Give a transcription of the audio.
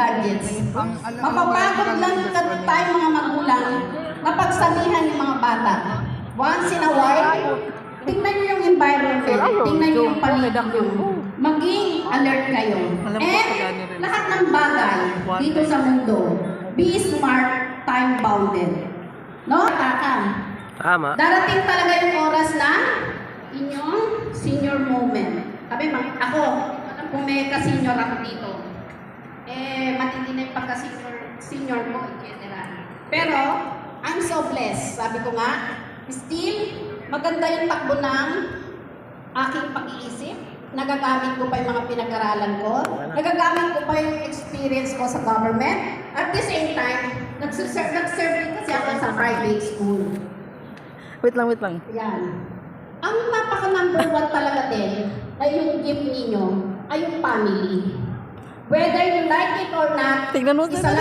gadgets. Mapapagod lang tayo mga magulang na pagsabihan yung mga bata. Once in a while, tingnan nyo yung environment, tingnan nyo yung paligid nyo. Maging alert kayo. And lahat ng bagay dito sa mundo, be smart, time-bounded. No? Takam. Tama. Darating talaga yung oras na inyong senior moment. Sabi, ako, kung may ka-senior ako dito, eh, matindi na yung pagka-senior senior ko in general. Pero, I'm so blessed. Sabi ko nga, still, maganda yung takbo ng aking pag-iisip. Nagagamit ko pa yung mga pinag-aralan ko. Nagagamit ko pa yung experience ko sa government. At the same time, nagsiserve, nag-serve din kasi ako sa private school. Wait lang, wait lang. Yan. Ang napaka number one talaga din ay yung gift ninyo ay yung family. Whether you like it or not, Tignan mo, isa